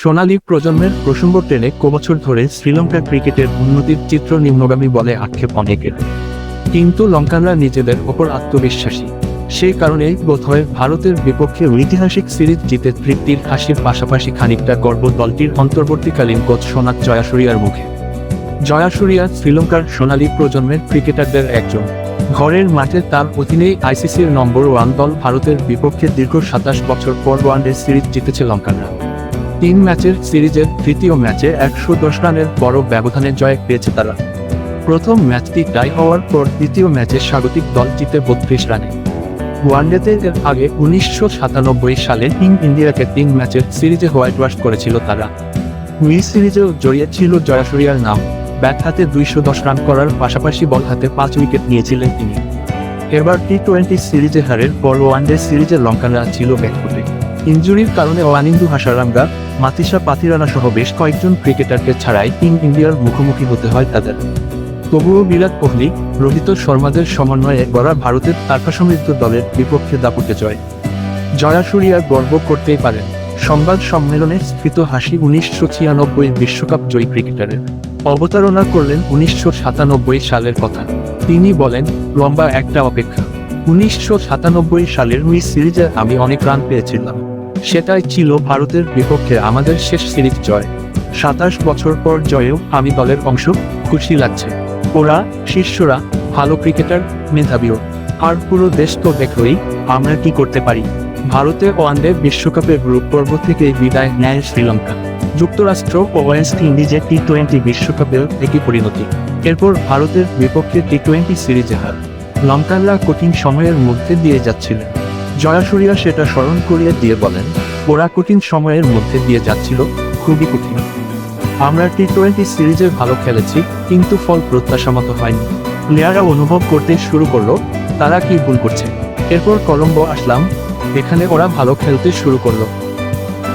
সোনালী প্রজন্মের প্রসঙ্গ টেনে কবছর ধরে শ্রীলঙ্কা ক্রিকেটের উন্নতির চিত্র নিম্নগামী বলে আক্ষেপ অনেকের। কিন্তু লঙ্কানরা নিজেদের ওপর আত্মবিশ্বাসী। সেই কারণেই বোধহয় ভারতের বিপক্ষে ঐতিহাসিক সিরিজ জিতে তৃপ্তির হাসির পাশাপাশি খানিকটা গর্ব দলটির অন্তর্বর্তীকালীন কোচ সোনাত জয়াসুরিয়ার মুখে। জয়াসুরিয়া শ্রীলঙ্কার সোনালী প্রজন্মের ক্রিকেটারদের একজন। ঘরের মাঠে তার অধীনেই আইসিসির নম্বর ওয়ান দল ভারতের বিপক্ষে দীর্ঘ সাতাশ বছর পর ওয়ানডে সিরিজ জিতেছে লঙ্কানরা। তিন ম্যাচের সিরিজের তৃতীয় ম্যাচে একশো দশ রানের বড় ব্যবধানে জয় পেয়েছে তারা। প্রথম ম্যাচটি টাই হওয়ার পর দ্বিতীয় ম্যাচে স্বাগতিক দল জিতে বত্রিশ রানে। ওয়ানডেতে এর আগে উনিশশো সাতানব্বই সালে টিম ইন্ডিয়াকে তিন ম্যাচের সিরিজে হোয়াইট ওয়াশ করেছিল তারা। দুই সিরিজেও জড়িয়ে ছিল জয়াসুরিয়ার নাম। ব্যাট হাতে দুইশো দশ রান করার পাশাপাশি বল হাতে পাঁচ উইকেট নিয়েছিলেন তিনি। এবার টি টোয়েন্টি সিরিজে হারের পর ওয়ানডে সিরিজে লঙ্কানরা ছিল ব্যাকফুটে। ইঞ্জুরির কারণে ওয়ানিন্দু হাসারাঙ্গা মাতিসা পাতিরানা সহ বেশ কয়েকজন ক্রিকেটারকে ছাড়াই টিম ইন্ডিয়ার মুখোমুখি হতে হয় তাদের। তবুও বিরাট কোহলি, রোহিত শর্মাদের সমন্বয়ে গড়া ভারতের তারকা সমৃদ্ধ দলের বিপক্ষে দাপুটে জয়। জয়াসুরিয়া গর্ব করতেই পারেন, সংবাদ সম্মেলনে স্ফীত হাসি উনিশশো ছিয়ানব্বই বিশ্বকাপ জয়ী ক্রিকেটারের। অবতারণা করলেন উনিশশো সাতানব্বই সালের কথা। তিনি বলেন, লম্বা একটা অপেক্ষা। উনিশশো সাতানব্বই সালের মিস সিরিজে আমি অনেক রান পেয়েছিলাম। সেটাই ছিল ভারতের বিপক্ষে আমাদের শেষ সিরিজ জয়। সাতাশ বছর পর জয়েও আমি দলের অংশ, খুশি লাগছে। ওরা, শিষ্যরা, ভালো ক্রিকেটার, মেধাবীও। আর পুরো দেশ তো দেখলই, আমরা কি করতে পারি? ভারতে ওয়ানডে বিশ্বকাপের গ্রুপ পর্ব থেকে বিদায় নেয় শ্রীলঙ্কা। যুক্তরাষ্ট্র ও ওয়েস্ট ইন্ডিজের টি টোয়েন্টি বিশ্বকাপের একই পরিণতি। এরপর ভারতের বিপক্ষে টি টোয়েন্টি সিরিজে হার। লঙ্কানরা কঠিন সময়ের মধ্যে দিয়ে যাচ্ছিলেন জয়াসুরিয়া সেটা স্মরণ করিয়ে দিয়ে বলেন, ওরা কঠিন সময়ের মধ্যে দিয়ে যাচ্ছিল, খুবই কঠিন। আমরা টি টোয়েন্টি সিরিজে ভালো খেলেছি, কিন্তু ফল প্রত্যাশা মতো হয়নি। প্লেয়াররা অনুভব করতে শুরু করল, তারা কি ভুল করছে। এরপর কলম্বো আসলাম, এখানে ওরা ভালো খেলতে শুরু করল।